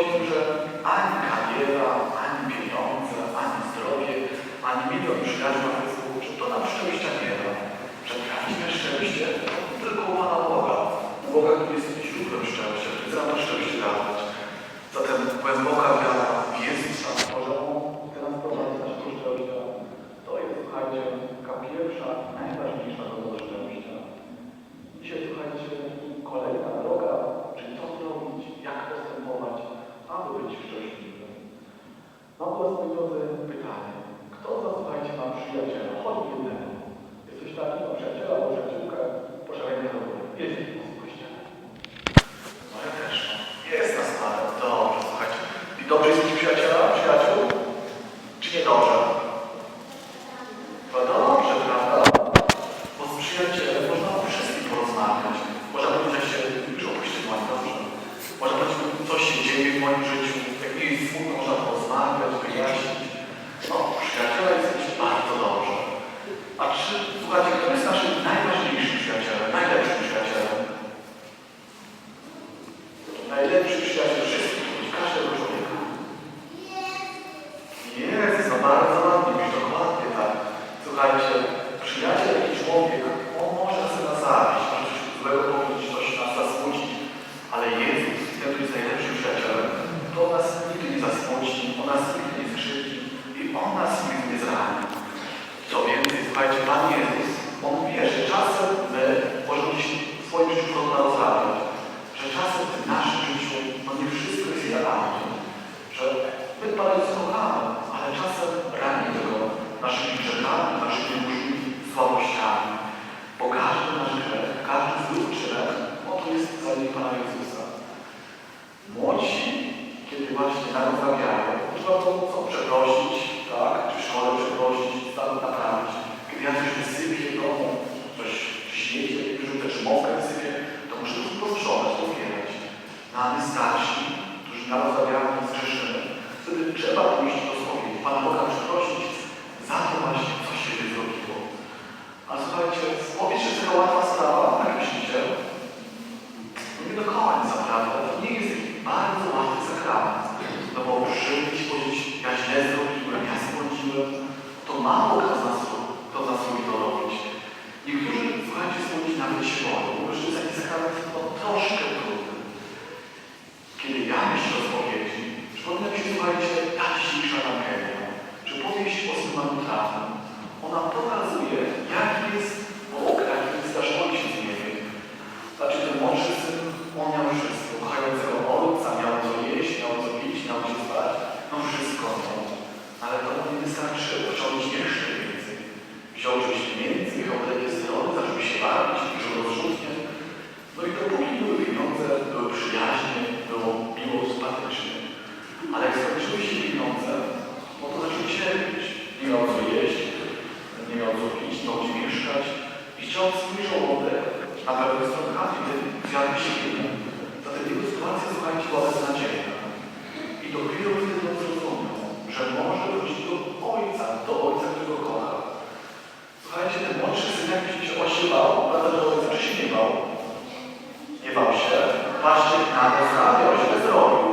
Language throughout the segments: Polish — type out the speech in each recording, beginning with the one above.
o tym, że ani ಅನ್ನೋದು proszę, patrzcie na to samo, źle zrobił.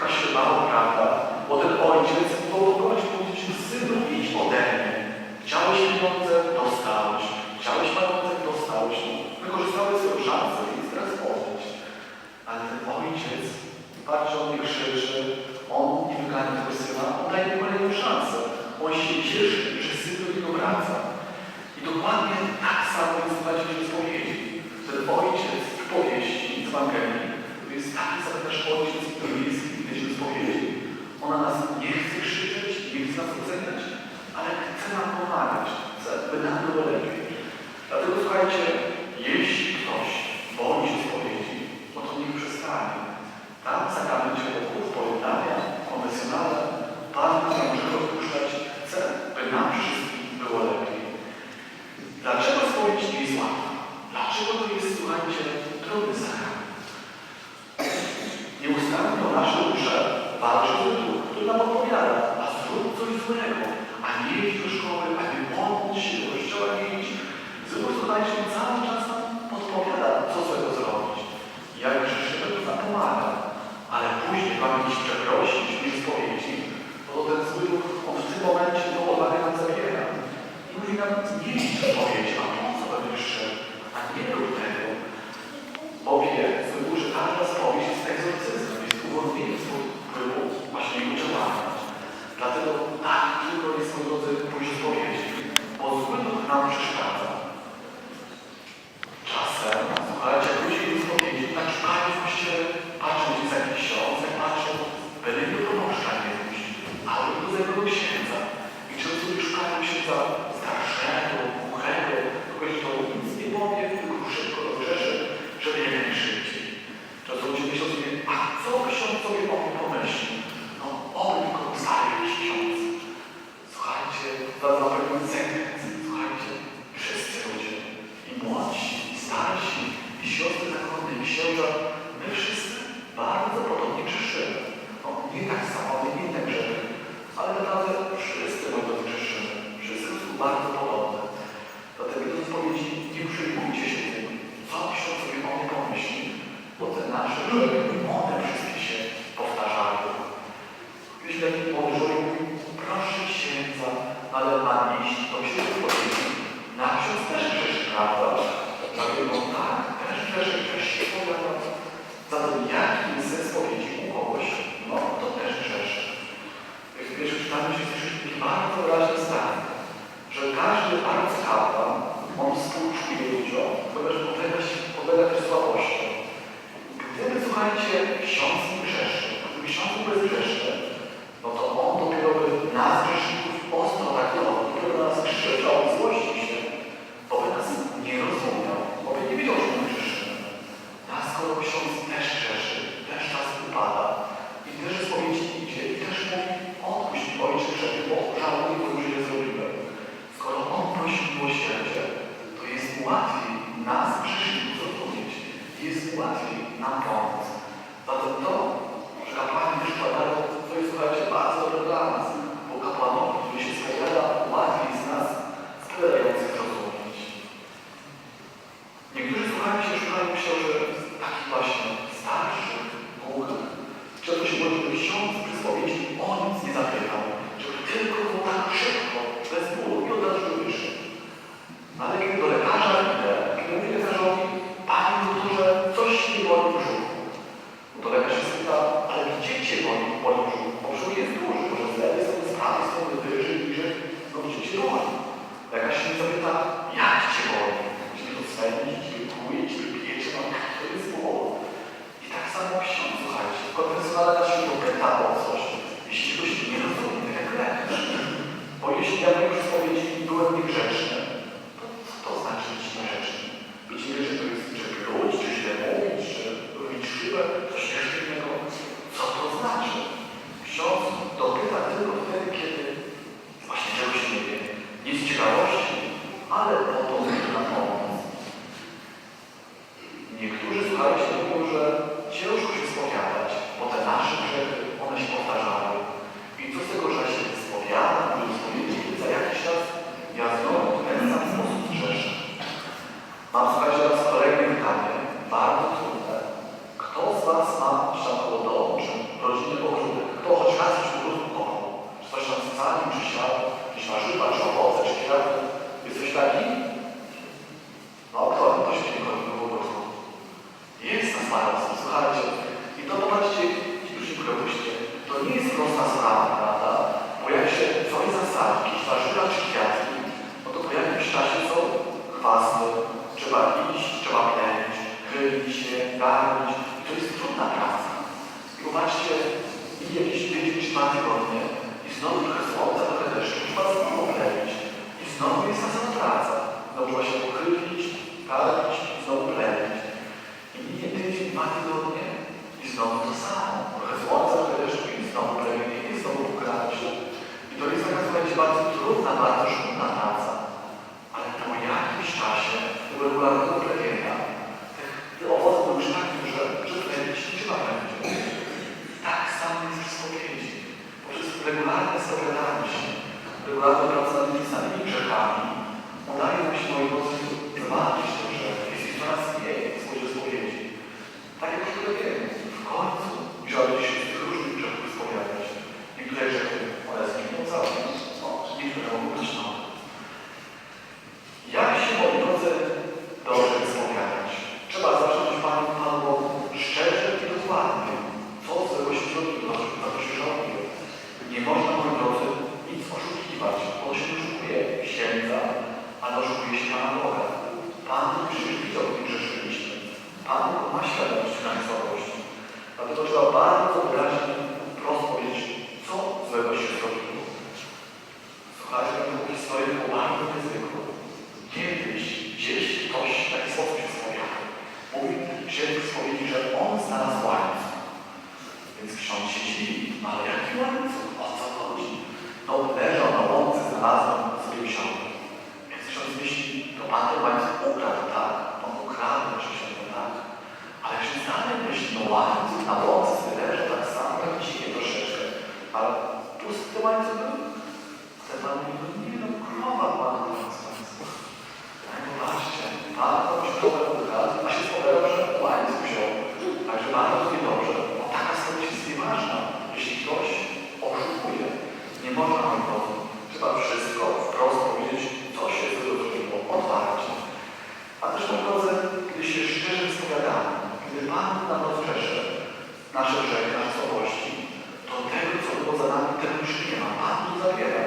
Patrzcie, mało prawda, bo ten ojciec powodować powiedzieć, synu, idź ode mnie. Chciałeś pieniądze, dostałeś. Chciałeś majątek, dostałeś. Wykorzystałeś swoją szansę i teraz odejść. Ale ten ojciec, patrząc i krzyczy, on nie wygania tego syna, on daje mu kolejną szansę. On się cieszy, że syn do niego wraca. I dokładnie tak samo jest w Twoim spowiedzi. Ten ojciec taki sobie też ojciec biblijski mieliśmy spowiedzi. Ona nas nie chce krzyczeć, nie chce nas oceniać, ale chce nam pomagać, chce, by nam było lepiej. Dlatego słuchajcie, jeśli mamy się wszystkich bardzo wyraźny znak, że każdy arcykapłan, on współczuje ludziom, ponieważ podlega, podlega też słabościom. Gdyby, słuchajcie, ksiądz nie grzeszył, gdyby ksiądz był bezgrzeszny, regularne staranie się, regularna praca nad pisanymi grzechami, udaje nam się, moi drodzy, zobaczyć to, że jest coraz mniej słodzie spowiedzi. Tak jak But that's gdy Pan nam rozrzesza nasze grzechy, nasze słabości, to tego, co było za nami, tego już nie ma. Pan to zabiera.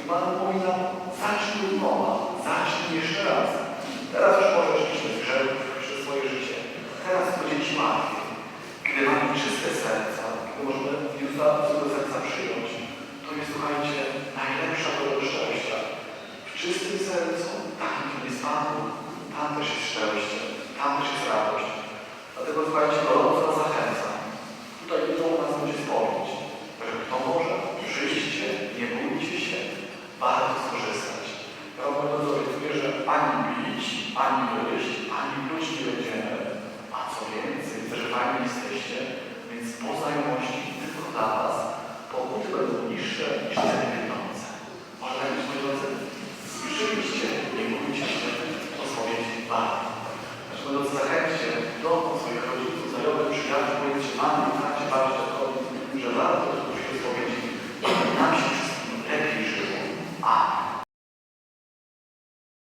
I Pan mówi nam, zacznij od nowa, zacznij jeszcze raz. Teraz już możesz iść bez przez swoje życie. Teraz to dzieci matki. Gdy mamy czyste serca, gdy możemy Jezusa z serca przyjąć, to jest, słuchajcie, najlepsze. jesteście, więc po znajomości tylko dla Was pokuty będą niższe niż ceny pieniądze. Można być moi drodzy, słyszeliście, nie mówicie, to odpowiedź warto. Znaczy, moi drodzy, zachęćcie do swoich